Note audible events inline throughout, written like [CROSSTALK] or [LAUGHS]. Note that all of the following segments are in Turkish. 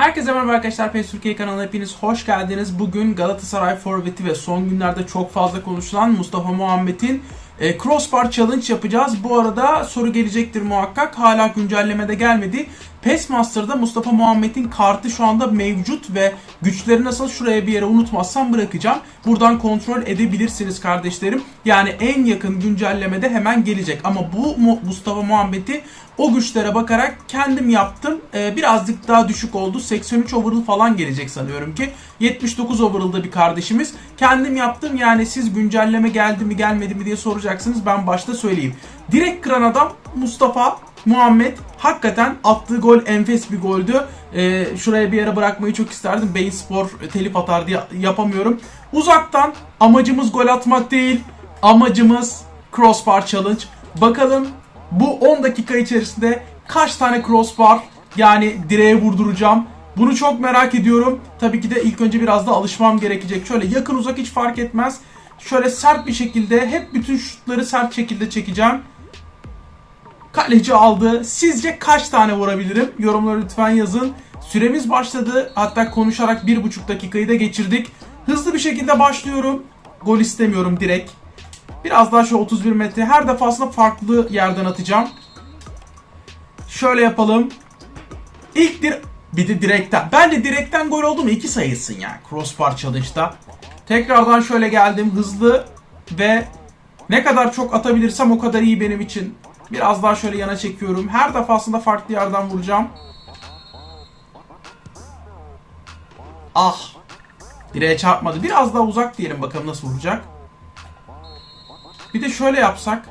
Herkese merhaba arkadaşlar. PES Türkiye kanalına hepiniz hoş geldiniz. Bugün Galatasaray forveti ve son günlerde çok fazla konuşulan Mustafa Muhammed'in e, Crossbar Challenge yapacağız. Bu arada soru gelecektir muhakkak. Hala güncellemede gelmedi. PES Master'da Mustafa Muhammed'in kartı şu anda mevcut ve güçleri nasıl şuraya bir yere unutmazsam bırakacağım. Buradan kontrol edebilirsiniz kardeşlerim. Yani en yakın güncellemede hemen gelecek. Ama bu Mu- Mustafa Muhammed'i o güçlere bakarak kendim yaptım. Ee, birazcık daha düşük oldu. 83 overall falan gelecek sanıyorum ki. 79 overall'da bir kardeşimiz. Kendim yaptım yani siz güncelleme geldi mi gelmedi mi diye soracaksınız. Ben başta söyleyeyim. Direkt kıran adam Mustafa Muhammed hakikaten attığı gol enfes bir goldü. Ee, şuraya bir yere bırakmayı çok isterdim. Beyin Spor telif atar diye yapamıyorum. Uzaktan amacımız gol atmak değil. Amacımız Crossbar Challenge. Bakalım bu 10 dakika içerisinde kaç tane crossbar yani direğe vurduracağım. Bunu çok merak ediyorum. Tabii ki de ilk önce biraz da alışmam gerekecek. Şöyle yakın uzak hiç fark etmez. Şöyle sert bir şekilde hep bütün şutları sert şekilde çekeceğim. Kaleci aldı. Sizce kaç tane vurabilirim? Yorumlara lütfen yazın. Süremiz başladı. Hatta konuşarak bir buçuk dakikayı da geçirdik. Hızlı bir şekilde başlıyorum. Gol istemiyorum direkt. Biraz daha şu 31 metre. Her defasında farklı yerden atacağım. Şöyle yapalım. İlk dir bir de direkten. Ben de direkten gol oldu mu iki sayılsın yani. Crossbar challenge'da. Tekrardan şöyle geldim. Hızlı ve ne kadar çok atabilirsem o kadar iyi benim için. Biraz daha şöyle yana çekiyorum. Her defasında farklı yerden vuracağım. Ah. Direğe çarpmadı. Biraz daha uzak diyelim bakalım nasıl vuracak. Bir de şöyle yapsak.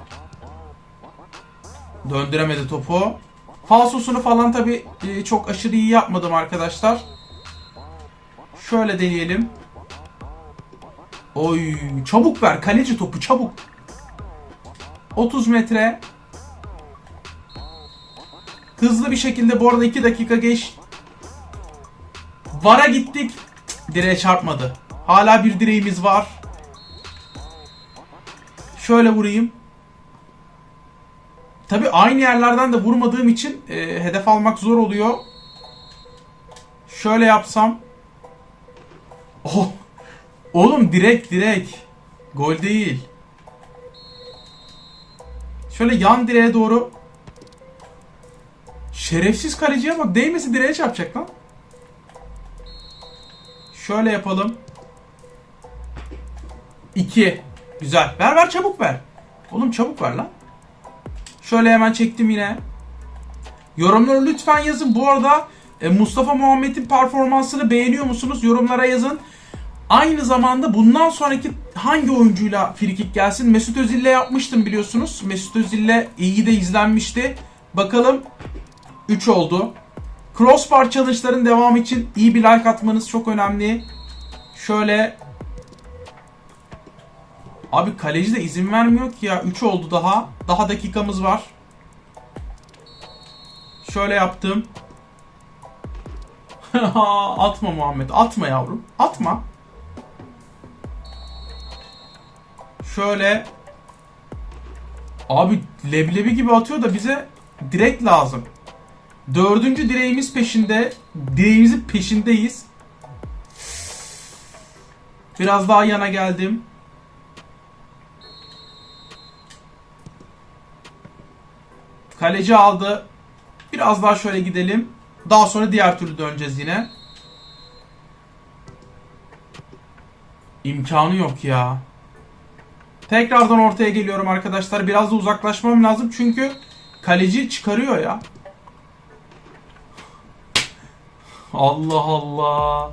Döndüremedi topu. Falsosunu falan tabi çok aşırı iyi yapmadım arkadaşlar. Şöyle deneyelim. Oy çabuk ver kaleci topu çabuk. 30 metre. Hızlı bir şekilde bu arada 2 dakika geç. Vara gittik. Direğe çarpmadı. Hala bir direğimiz var. Şöyle vurayım. Tabi aynı yerlerden de vurmadığım için e, hedef almak zor oluyor. Şöyle yapsam. Oh. Oğlum direkt direkt. Gol değil. Şöyle yan direğe doğru. Şerefsiz kaleciye bak değmesi direğe çarpacak lan. Şöyle yapalım. 2. Güzel. Ver ver çabuk ver. Oğlum çabuk ver lan. Şöyle hemen çektim yine. Yorumlara lütfen yazın. Bu arada e, Mustafa Muhammed'in performansını beğeniyor musunuz? Yorumlara yazın. Aynı zamanda bundan sonraki hangi oyuncuyla frikik gelsin? Mesut Özil'le yapmıştım biliyorsunuz. Mesut Özil'le iyi de izlenmişti. Bakalım 3 oldu. Crossbar challenge'ların devamı için iyi bir like atmanız çok önemli. Şöyle Abi kaleci de izin vermiyor ki ya. 3 oldu daha. Daha dakikamız var. Şöyle yaptım. [LAUGHS] atma Muhammed. Atma yavrum. Atma. Şöyle. Abi leblebi gibi atıyor da bize direkt lazım. Dördüncü direğimiz peşinde. Direğimizin peşindeyiz. Biraz daha yana geldim. Kaleci aldı. Biraz daha şöyle gidelim. Daha sonra diğer türlü döneceğiz yine. İmkanı yok ya. Tekrardan ortaya geliyorum arkadaşlar. Biraz da uzaklaşmam lazım çünkü kaleci çıkarıyor ya. Allah Allah.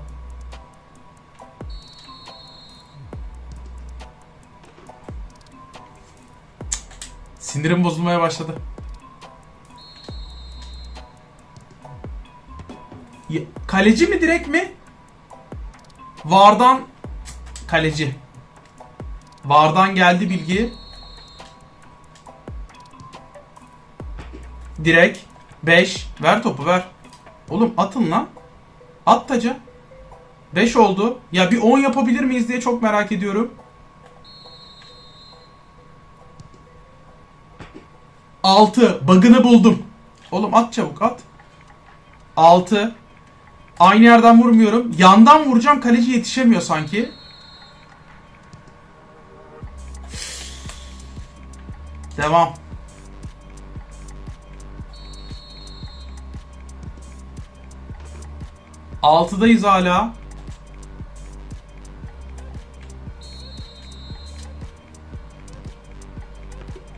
Sinirim bozulmaya başladı. Kaleci mi direkt mi? Vardan kaleci. Vardan geldi bilgi. Direkt 5 ver topu ver. Oğlum atın lan. At taca. 5 oldu. Ya bir 10 yapabilir miyiz diye çok merak ediyorum. 6. Bug'ını buldum. Oğlum at çabuk at. 6 Aynı yerden vurmuyorum. Yandan vuracağım kaleci yetişemiyor sanki. Devam. Altıdayız hala.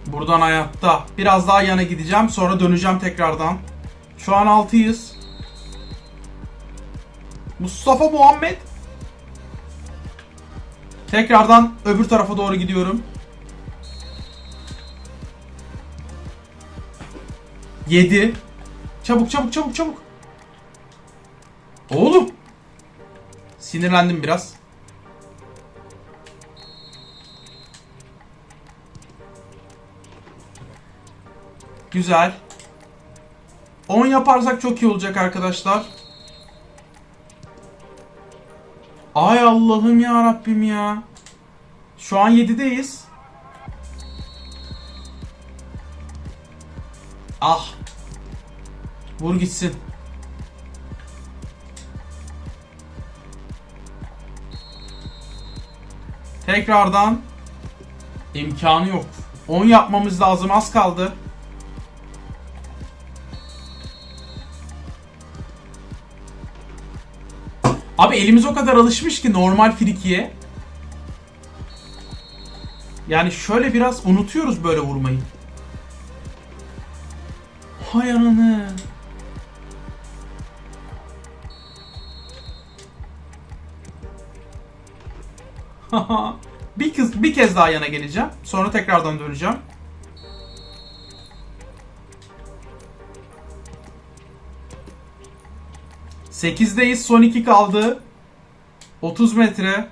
Buradan hayatta. Biraz daha yana gideceğim. Sonra döneceğim tekrardan. Şu an 6'yız. Mustafa Muhammed. Tekrardan öbür tarafa doğru gidiyorum. 7. Çabuk çabuk çabuk çabuk. Oğlum. Sinirlendim biraz. Güzel. 10 yaparsak çok iyi olacak arkadaşlar. Ay Allah'ım ya Rabbim ya. Şu an 7'deyiz. Ah. Vur gitsin. Tekrardan imkanı yok. 10 yapmamız lazım az kaldı. Abi elimiz o kadar alışmış ki normal frikiye. Yani şöyle biraz unutuyoruz böyle vurmayı. Hay ananı. [LAUGHS] bir kez bir kez daha yana geleceğim. Sonra tekrardan döneceğim. Sekizdeyiz. Son iki kaldı. 30 metre.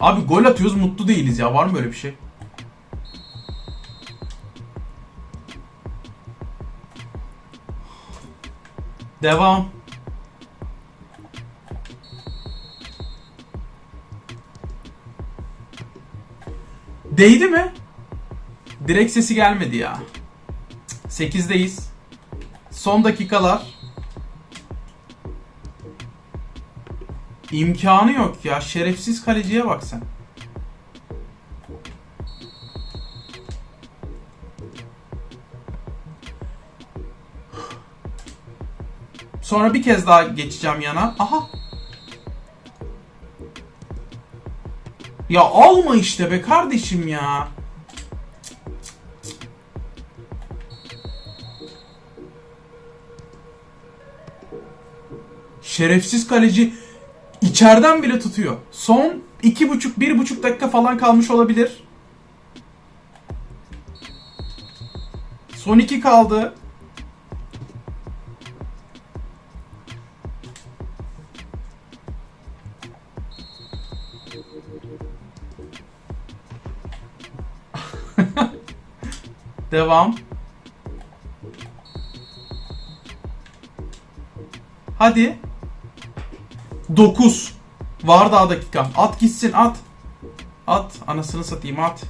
Abi gol atıyoruz mutlu değiliz ya. Var mı böyle bir şey? Devam. Değdi mi? Direkt sesi gelmedi ya. 8'deyiz. Son dakikalar. İmkanı yok ya. Şerefsiz kaleciye bak sen. Sonra bir kez daha geçeceğim yana. Aha. Ya alma işte be kardeşim ya. Şerefsiz kaleci içeriden bile tutuyor. Son iki buçuk, bir buçuk dakika falan kalmış olabilir. Son iki kaldı. [LAUGHS] Devam. Hadi. 9. Var daha dakika. At gitsin at. At. Anasını satayım at.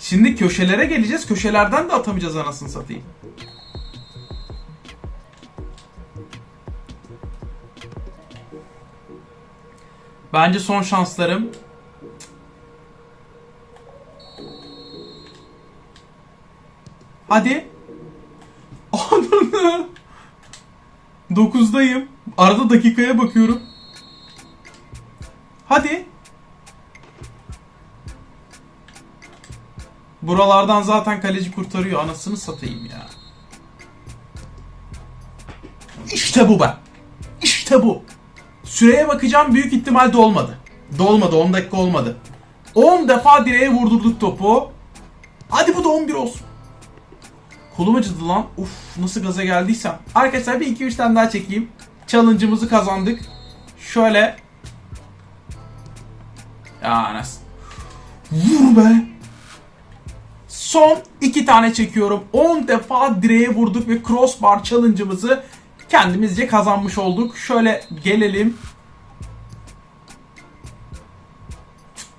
Şimdi köşelere geleceğiz. Köşelerden de atamayacağız anasını satayım. Bence son şanslarım. Hadi. Ananı. 9'dayım. Arada dakikaya bakıyorum. Hadi. Buralardan zaten kaleci kurtarıyor. Anasını satayım ya. İşte bu be. İşte bu. Süreye bakacağım büyük ihtimal dolmadı. Dolmadı 10 dakika olmadı. 10 defa direğe vurdurduk topu. Hadi bu da 11 olsun. Kolum acıdı lan. Uf nasıl gaza geldiysem. Arkadaşlar bir 2-3 tane daha çekeyim. Challenge'ımızı kazandık. Şöyle. Ya nasıl? Vur be. Son iki tane çekiyorum. 10 defa direğe vurduk ve crossbar challenge'ımızı kendimizce kazanmış olduk. Şöyle gelelim.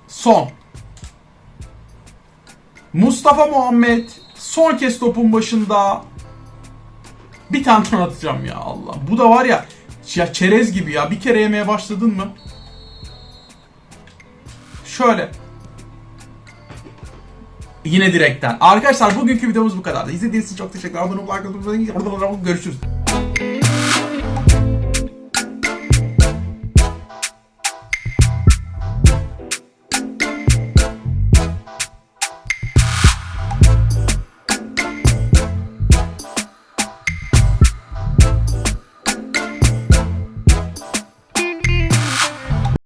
Son. Mustafa Muhammed son kez topun başında. Bir tane ton atacağım ya Allah. Bu da var ya ya çerez gibi ya. Bir kere yemeye başladın mı? Şöyle. Yine direkten. Arkadaşlar bugünkü videomuz bu kadar. İzlediğiniz için çok teşekkürler. Abone olmayı unutmayın. Görüşürüz.